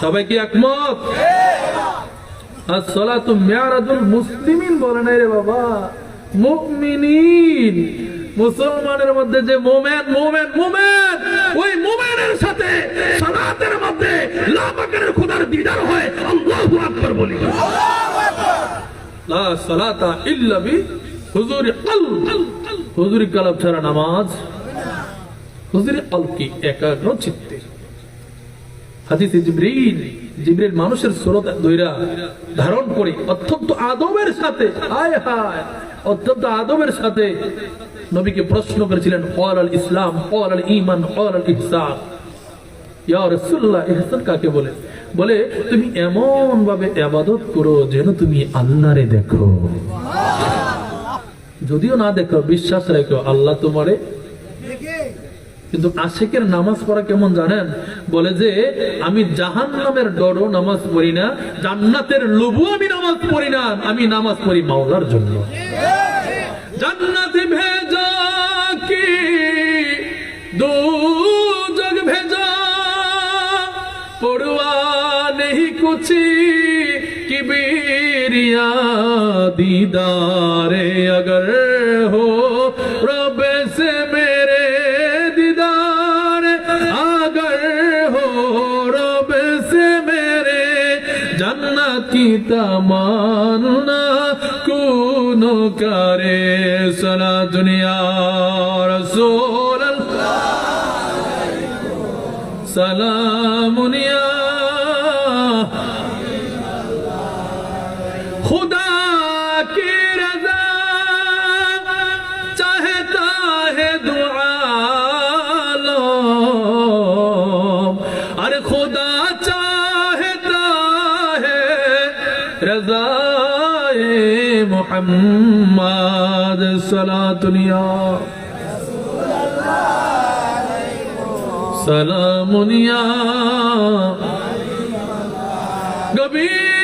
সবাই কি একমত? আসসালাতু মিরাজুল মুসলিমিন বলে নাই রে বাবা। মুসলমানের মধ্যে যে মোমেন মোমেন মোমেন, ওই মোমেনের সাথে সালাতের মধ্যে খোদার দিদার হয় বলি। হুজুরি কলব ছাড়া নামাজ। হুজুরি কলব কি? একাগ্র চিত্তে। হাদিসে জিবরিল জিবরিল মানুষের সুরত দইরা ধারণ করে, অত্যন্ত আদবের সাথে, হায় হায়, অত্যন্ত আদবের সাথে নবীকে প্রশ্ন করেছিলেন অল আল ইসলাম অল আল ইমান অল আল ইহসান। ইয়া রাসূলুল্লাহ, ইহসান কাকে বলে? বলে, তুমি এমন ভাবে ইবাদত করো যেন তুমি আল্লাহরে দেখো। যদিও না দেখো, বিশ্বাস রেখো, আল্লাহ তোমারে কিন্তু আশেকের নামাজ পড়া কেমন জানেন? বলে যে, আমি জাহান নামের ডরও নামাজ পড়ি না, জান্নাতের লবু আমি নামাজ পড়ি না, আমি নামাজ পড়ি মাওলার জন্য। জান্নাতে ভেজা কি? দু ভেজা? পড়ুয়া নেহি কুছি কি বিরিয়া দিদারে আগর। তামার না কোন কারে সারা দুনিয়া রসোল সালামুনিয়া খুদা رضائے محمد صلاتنیا سلامنیا گبیر